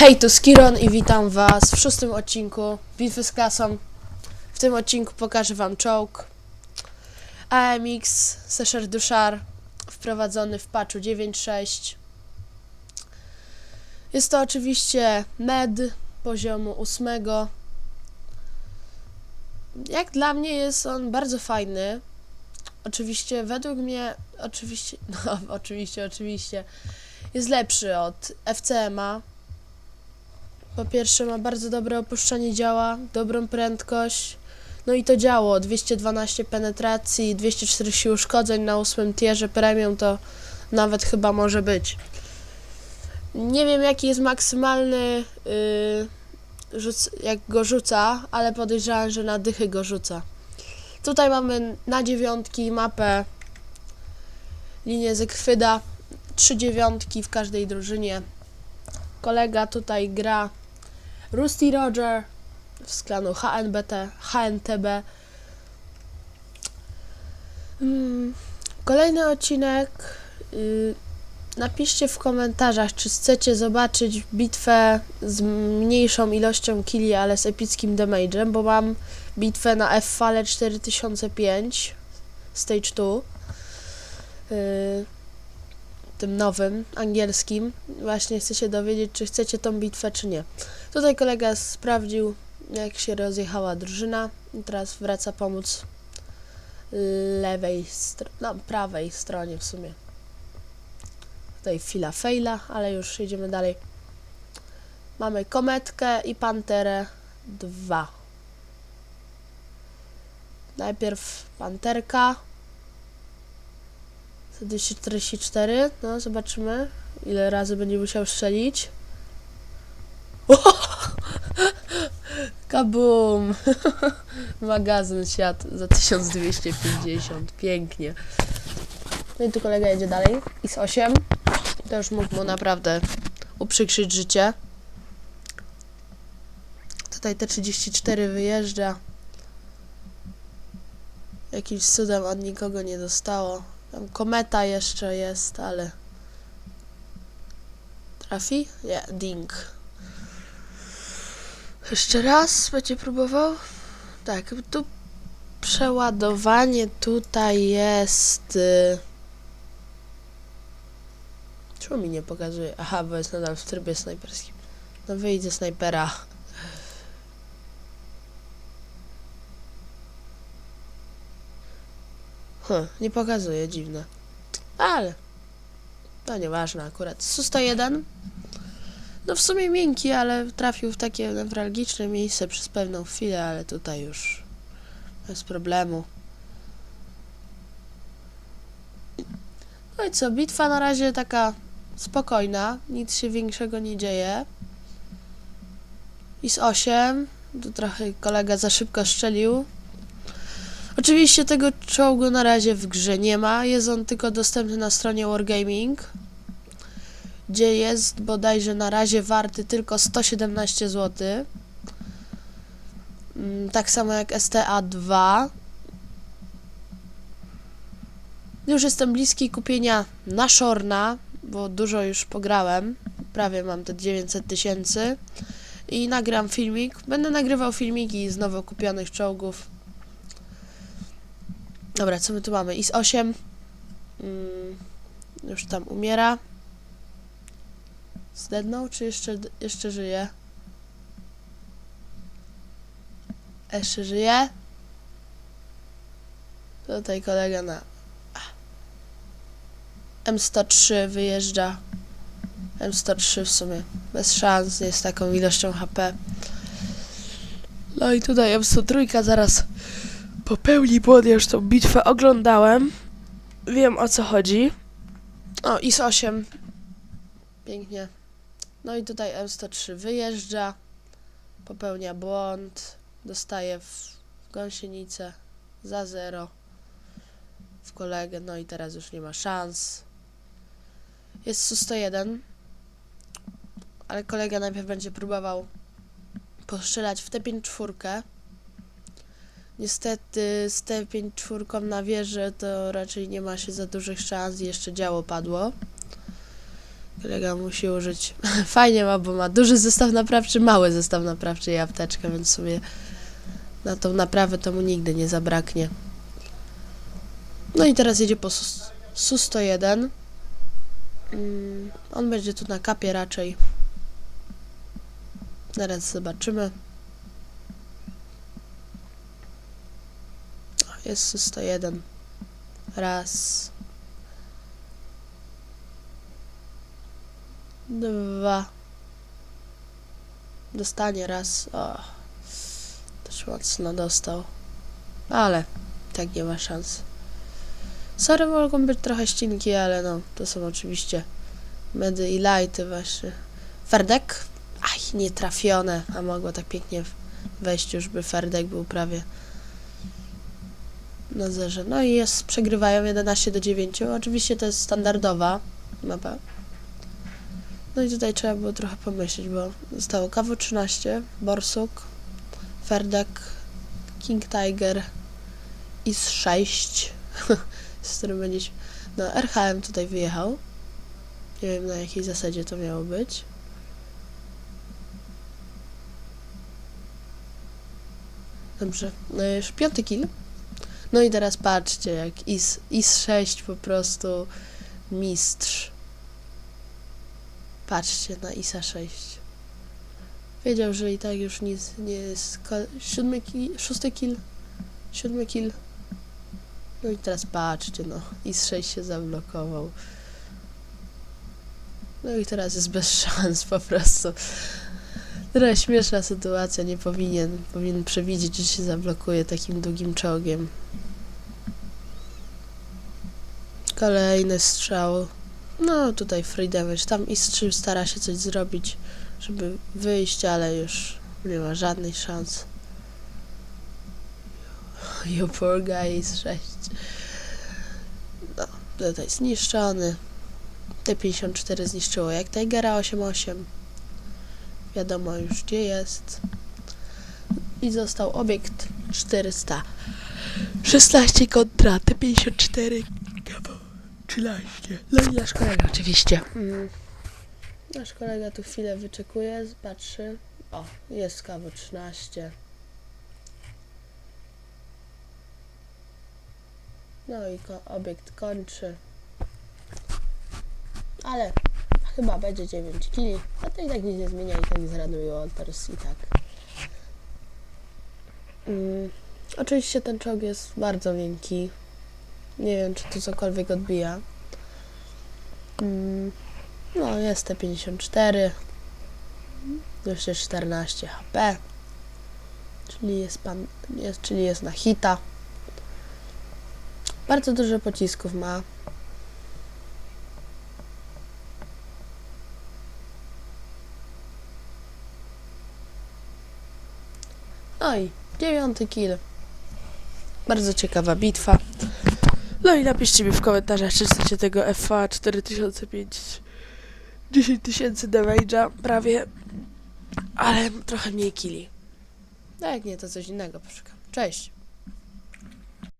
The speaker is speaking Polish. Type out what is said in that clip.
Hej, to Skiron i witam was w szóstym odcinku Bitwy z klasą. W tym odcinku pokażę wam czołg AMX Sesher Dushar wprowadzony w patchu 9.6. Jest to oczywiście med poziomu 8. Jak dla mnie jest on bardzo fajny. Oczywiście według mnie, oczywiście, no oczywiście, oczywiście, jest lepszy od FCMA. Po pierwsze ma bardzo dobre opuszczanie działa, dobrą prędkość. No i to działo, 212 penetracji, 240 uszkodzeń na ósmym tierze premium to nawet chyba może być. Nie wiem jaki jest maksymalny yy, rzuc, jak go rzuca, ale podejrzewam, że na dychy go rzuca. Tutaj mamy na dziewiątki mapę linię Zekwyda, trzy dziewiątki w każdej drużynie. Kolega tutaj gra Rusty Roger z klanu HNBT, HNTB. Mm, Kolejny odcinek. y, Napiszcie w komentarzach, czy chcecie zobaczyć bitwę z mniejszą ilością killi, ale z epickim damage'em, bo mam bitwę na F-fale 4005 Stage 2 y, tym nowym, angielskim. Właśnie chcę się dowiedzieć, czy chcecie tą bitwę, czy nie. Tutaj kolega sprawdził, jak się rozjechała drużyna i teraz wraca pomóc lewej, str- no prawej stronie w sumie. Tutaj chwila faila, ale już jedziemy dalej. Mamy kometkę i panterę 2. Najpierw panterka. 244. No, zobaczymy, ile razy będzie musiał strzelić. Kabum! Magazyn siadł za 1250. Pięknie. No i tu kolega jedzie dalej. I z 8. To już mógł mu naprawdę uprzykrzyć życie. Tutaj te 34 wyjeżdża. Jakimś cudem od nikogo nie dostało. Tam kometa jeszcze jest, ale... Trafi? Nie, ding. Jeszcze raz będzie próbował? Tak, tu przeładowanie tutaj jest... Y... Czemu mi nie pokazuje? Aha, bo jest nadal w trybie snajperskim. No wyjdzie snajpera. Hm, nie pokazuje, dziwne. Ale... To nieważne akurat. Su-101 no w sumie miękki, ale trafił w takie newralgiczne miejsce przez pewną chwilę, ale tutaj już bez problemu. No i co, bitwa na razie taka spokojna, nic się większego nie dzieje. I z 8, tu trochę kolega za szybko strzelił. Oczywiście tego czołgu na razie w grze nie ma, jest on tylko dostępny na stronie Wargaming gdzie jest bodajże na razie warty tylko 117 zł. Mm, Tak samo jak STA2. Już jestem bliski kupienia na Shorna, bo dużo już pograłem. Prawie mam te 900 tysięcy. I nagram filmik. Będę nagrywał filmiki z nowo kupionych czołgów. Dobra, co my tu mamy? IS-8. Mm, już tam umiera. Zdednął, czy jeszcze, jeszcze żyje? Jeszcze żyje? Tutaj kolega na M103 wyjeżdża. M103 w sumie. Bez szans, z taką ilością HP. No i tutaj M103 zaraz popełni błąd. Ja już tą bitwę oglądałem. Wiem o co chodzi. O, IS-8. Pięknie. No i tutaj M103 wyjeżdża, popełnia błąd, dostaje w, w gąsienicę za zero w kolegę, no i teraz już nie ma szans. Jest Su-101, ale kolega najpierw będzie próbował postrzelać w T5-4. Niestety z T5-4 na wieży to raczej nie ma się za dużych szans jeszcze działo padło. Kolega musi użyć. Fajnie ma, bo ma duży zestaw naprawczy, mały zestaw naprawczy i apteczkę, więc sobie na tą naprawę to mu nigdy nie zabraknie. No i teraz jedzie po Su- Su-101. Mm, on będzie tu na kapie raczej. Zaraz zobaczymy. Jest Su-101. Raz. Dwa. Dostanie raz. O. Też mocno dostał. Ale tak nie ma szans. Sorry, mogą być trochę ścinki, ale no, to są oczywiście medy i lighty właśnie. Ferdek? Aj, nie trafione, a mogło tak pięknie wejść już by Ferdek był prawie na zerze. No i jest, przegrywają 11 do 9. Oczywiście to jest standardowa mapa. No i tutaj trzeba było trochę pomyśleć, bo zostało KW13, Borsuk, Ferdek, King Tiger i z 6, z którym będzie... się- No, RHM tutaj wyjechał. Nie wiem na jakiej zasadzie to miało być. Dobrze, no już piąty kill. No i teraz patrzcie, jak IS, IS-6 po prostu mistrz. Patrzcie na ISA 6. Wiedział, że i tak już nic nie jest. Siódmy kill, szósty kill, siódmy kill. No i teraz patrzcie, no. IS-6 się zablokował. No i teraz jest bez szans po prostu. Trochę śmieszna sytuacja, nie powinien. Powinien przewidzieć, że się zablokuje takim długim czołgiem. Kolejny strzał. No tutaj free damage. Tam Is-3 stara się coś zrobić, żeby wyjść, ale już nie ma żadnej szans. You poor guy Is-6. No, tutaj zniszczony. T-54 zniszczyło jak Tigera 8.8. Wiadomo już gdzie jest. I został obiekt 416 kontra T-54 13. No i nasz kolega oczywiście. Mm. Nasz kolega tu chwilę wyczekuje, patrzy. O, jest kawo 13. No i ko- obiekt kończy. Ale chyba będzie 9 kili. A to i tak nic nie zmienia i tak zraduje Walters i tak. Mm. Oczywiście ten czołg jest bardzo miękki. Nie wiem, czy tu cokolwiek odbija. Mm, no, jest te 54. Jeszcze 14 HP. Czyli jest pan, jest, czyli jest na hita. Bardzo dużo pocisków ma. No i dziewiąty kill. Bardzo ciekawa bitwa. No i napiszcie mi w komentarzach, czy chcecie tego FA 4005 10 tysięcy damage'a prawie, ale trochę mniej killi. No jak nie, to coś innego poszukam. Cześć!